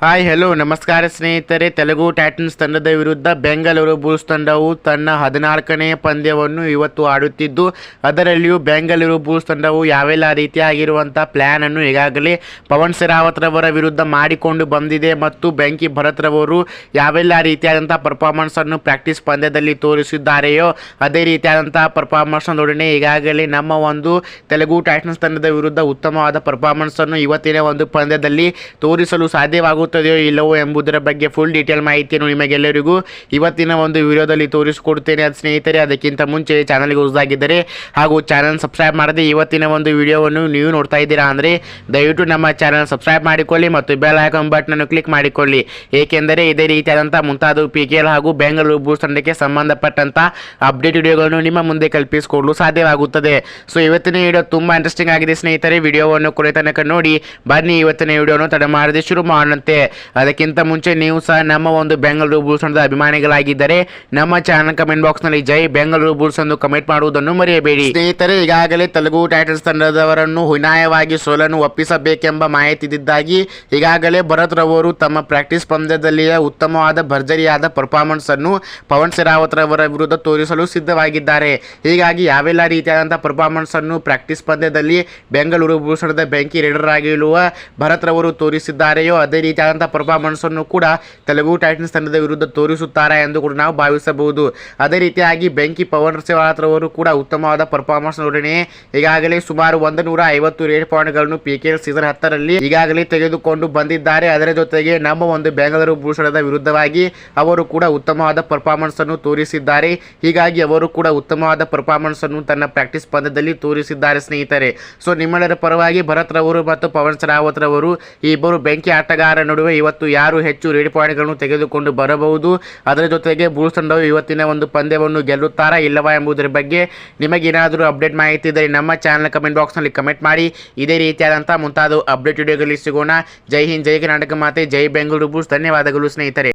Hi hello ನಮಸ್ಕಾರ ಸ್ನೇಹಿತರೆ. Telugu Titans ತಂಡದ ವಿರುದ್ಧ ಬೆಂಗಳೂರು ಬುಲ್ಸ್ ತಂಡವು ತನ್ನ ಹದಿನಾಲ್ಕನೇ ಪಂದ್ಯವನ್ನು ಇವತ್ತು ಆಡುತ್ತಿದ್ದು, ಅದರಲ್ಲಿಯೂ ಬೆಂಗಳೂರು ಬುಲ್ಸ್ ತಂಡವು ಯಾವೆಲ್ಲ ರೀತಿಯಾಗಿರುವಂಥ ಪ್ಲ್ಯಾನನ್ನು ಈಗಾಗಲೇ ಪವನ್ ಸೆರಾವತ್ರವರ ವಿರುದ್ಧ ಮಾಡಿಕೊಂಡು ಬಂದಿದೆ ಮತ್ತು ಬೆಂಕಿ ಭರತ್ ರವರು ಯಾವೆಲ್ಲ ರೀತಿಯಾದಂಥ ಪರ್ಫಾರ್ಮೆನ್ಸನ್ನು ಪ್ರಾಕ್ಟೀಸ್ ಪಂದ್ಯದಲ್ಲಿ ತೋರಿಸಿದ್ದಾರೆಯೋ, ಅದೇ ರೀತಿಯಾದಂಥ ಪರ್ಫಾರ್ಮೆನ್ಸ್ನೊಡನೆ ಈಗಾಗಲೇ ನಮ್ಮ ಒಂದು ತೆಲುಗು ಟೈಟನ್ಸ್ ತಂಡದ ವಿರುದ್ಧ ಉತ್ತಮವಾದ ಪರ್ಫಾರ್ಮೆನ್ಸನ್ನು ಇವತ್ತಿನ ಒಂದು ಪಂದ್ಯದಲ್ಲಿ ತೋರಿಸಲು ಸಾಧ್ಯವಾಗುತ್ತದೆಯೋ ಇಲ್ಲವೋ ಎಂಬುದರ ಬಗ್ಗೆ ಫುಲ್ ಡೀಟೇಲ್ ಮಾಹಿತಿಯನ್ನು ನಿಮಗೆಲ್ಲರಿಗೂ ಇವತ್ತಿನ ಒಂದು ವಿಡಿಯೋದಲ್ಲಿ ತೋರಿಸಿಕೊಡ್ತೇನೆ. ಅದು ಸ್ನೇಹಿತರೆ, ಅದಕ್ಕಿಂತ ಮುಂಚೆ ಚಾನಲ್ಗೆ ಹೊಸದಾಗಿದ್ದರೆ ಹಾಗೂ ಚಾನಲ್ ಸಬ್ಸ್ಕ್ರೈಬ್ ಮಾಡದೆ ಇವತ್ತಿನ ಒಂದು ವಿಡಿಯೋವನ್ನು ನೀವು ನೋಡ್ತಾ ಇದ್ದೀರಾ ಅಂದರೆ ದಯವಿಟ್ಟು ನಮ್ಮ ಚಾನಲ್ ಸಬ್ಸ್ಕ್ರೈಬ್ ಮಾಡಿಕೊಳ್ಳಿ ಮತ್ತು ಬೆಲ್ ಐಕಾನ್ ಬಟನನ್ನು ಕ್ಲಿಕ್ ಮಾಡಿಕೊಳ್ಳಿ. ಏಕೆಂದರೆ ಇದೇ ರೀತಿಯಾದಂಥ ಮುಂತಾದ ಪಿ ಕೆ ಎಲ್ ಹಾಗೂ ಬೆಂಗಳೂರು ಬೂಸ್ ತಂಡಕ್ಕೆ ಸಂಬಂಧಪಟ್ಟಂಥ ಅಪ್ಡೇಟ್ ವಿಡಿಯೋಗಳನ್ನು ನಿಮ್ಮ ಮುಂದೆ ಕಲ್ಪಿಸಿಕೊಡಲು ಸಾಧ್ಯವಾಗುತ್ತದೆ. ಸೊ ಇವತ್ತಿನ ವಿಡಿಯೋ ತುಂಬ ಇಂಟ್ರೆಸ್ಟಿಂಗ್ ಆಗಿದೆ ಸ್ನೇಹಿತರೆ. ವಿಡಿಯೋವನ್ನು ಕೊನೆ ತನಕ ನೋಡಿ, ಬನ್ನಿ, ಇವತ್ತಿನ ವಿಡಿಯೋನು ತಡ ಮಾಡದೆ ಶುರು ಅದಕ್ಕಿಂತ ಮುಂಚೆ ನೀವು ಸಹ ನಮ್ಮ ಒಂದು ಬೆಂಗಳೂರು ಬುಲ್ಸ್ ತಂಡದ ಅಭಿಮಾನಿಗಳಾಗಿದ್ದರೆ ನಮ್ಮ ಚಾನಲ್ ಕಮೆಂಟ್ ಬಾಕ್ಸ್ನಲ್ಲಿ ಜೈ ಬೆಂಗಳೂರು ಬುಲ್ಸ್ ಎಂದು ಕಮೆಂಟ್ ಮಾಡುವುದನ್ನು ಮರೆಯಬೇಡಿ. ಸ್ನೇಹಿತರೆ, ಈಗಾಗಲೇ ತೆಲುಗು ಟೈಟಲ್ಸ್ ತಂಡದವರನ್ನು ಹುನಾಯವಾಗಿ ಸೋಲನ್ನು ಒಪ್ಪಿಸಬೇಕೆಂಬ ಮಾಹಿತಿ ಇದ್ದಿದ್ದಾಗಿ, ಈಗಾಗಲೇ ಭರತ್ ರವರು ತಮ್ಮ ಪ್ರಾಕ್ಟೀಸ್ ಪಂದ್ಯದಲ್ಲಿಯ ಉತ್ತಮವಾದ ಭರ್ಜರಿಯಾದ ಪರ್ಫಾರ್ಮೆನ್ಸ್ ಅನ್ನು ಪವನ್ ಶೆರಾವತ್ ರವರ ವಿರುದ್ಧ ತೋರಿಸಲು ಸಿದ್ಧವಾಗಿದ್ದಾರೆ. ಹೀಗಾಗಿ ಯಾವೆಲ್ಲ ರೀತಿಯಾದಂಥ ಪರ್ಫಾರ್ಮೆನ್ಸ್ ಅನ್ನು ಪ್ರಾಕ್ಟೀಸ್ ಪಂದ್ಯದಲ್ಲಿ ಬೆಂಗಳೂರು ಭೂಷಣದ ಬೆಂಕಿ ರೇಡರ್ ಆಗಿರುವ ಭರತ್ ರವರು ತೋರಿಸಿದ್ದಾರೆಯೋ, ಅದೇ ರೀತಿಯಾದಂಥ ಪರ್ಫಾರ್ಮೆನ್ಸ್ ಅನ್ನು ಕೂಡ ತೆಲುಗು ಟೈಟನ್ಸ್ ತಂಡದ ವಿರುದ್ಧ ತೋರಿಸುತ್ತಾರೆ ಎಂದು ಕೂಡ ನಾವು ಭಾವಿಸಬಹುದು. ಅದೇ ರೀತಿಯಾಗಿ ಬೆಂಕಿ ಪವನ್ ಸೇವಾತ್ರವರು ರವರು ಕೂಡ ಉತ್ತಮವಾದ ಪರ್ಫಾರ್ಮೆನ್ಸ್ ನೋಡಣೆ. ಈಗಾಗಲೇ ಸುಮಾರು ಒಂದು ನೂರ ಐವತ್ತು ರೇಟ್ ಪಾಯಿಂಟ್ಗಳನ್ನು ಪಿ ಕೆ ಎಲ್ ಸೀಸನ್ ಹತ್ತರಲ್ಲಿ ಈಗಾಗಲೇ ತೆಗೆದುಕೊಂಡು ಬಂದಿದ್ದಾರೆ. ಅದರ ಜೊತೆಗೆ ನಮ್ಮ ಒಂದು ಬೆಂಗಳೂರು ಭೂಷಣದ ವಿರುದ್ಧವಾಗಿ ಅವರು ಕೂಡ ಉತ್ತಮವಾದ ಪರ್ಫಾರ್ಮೆನ್ಸ್ ಅನ್ನು ತೋರಿಸಿದ್ದಾರೆ. ಹೀಗಾಗಿ ಅವರು ಕೂಡ ಉತ್ತಮವಾದ ಪರ್ಫಾರ್ಮೆನ್ಸ್ ಅನ್ನು ತನ್ನ ಪ್ರಾಕ್ಟೀಸ್ ಪಂದ್ಯದಲ್ಲಿ ತೋರಿಸಿದ್ದಾರೆ ಸ್ನೇಹಿತರೆ. ಸೊ ನಿಮ್ಮೆಲ್ಲರ ಪರವಾಗಿ ಭರತ್ ರವರು ಮತ್ತು ಪವನ್ ಸರಾವತ್ ರವರು ಈ ಇಬ್ಬರು ಬೆಂಕಿ ಆಟಗಾರರ ನಡುವೆ ಇವತ್ತು ಯಾರು ಹೆಚ್ಚು ರೇಟ್ ಪಾಯಿಂಟ್ಗಳನ್ನು ತೆಗೆದುಕೊಂಡು ಬರಬಹುದು? ಅದರ ಜೊತೆಗೆ ಬುಲ್ಸ್ ತಂಡವು ಇವತ್ತಿನ ಒಂದು ಪಂದ್ಯವನ್ನು ಗೆಲ್ಲುತ್ತಾರಾ ಇಲ್ಲವಾ ಎಂಬುದರ ಬಗ್ಗೆ ನಿಮಗೇನಾದರೂ ಅಪ್ಡೇಟ್ ಮಾಹಿತಿ ಇದ್ದರೆ ನಮ್ಮ ಚಾನಲ್ ಕಮೆಂಟ್ ಬಾಕ್ಸ್ನಲ್ಲಿ ಕಮೆಂಟ್ ಮಾಡಿ. ಇದೇ ರೀತಿಯಾದಂಥ ಮುಂತಾದ ಅಪ್ಡೇಟ್ ವಿಡಿಯೋಗಳಲ್ಲಿ ಸಿಗೋಣ. ಜೈ ಹಿಂದ್, ಜೈ ಕರ್ನಾಟಕ ಮಾತೆ, ಜೈ ಬೆಂಗಳೂರು ಬುಲ್ಸ್ ಧನ್ಯವಾದಗಳು ಸ್ನೇಹಿತರೆ.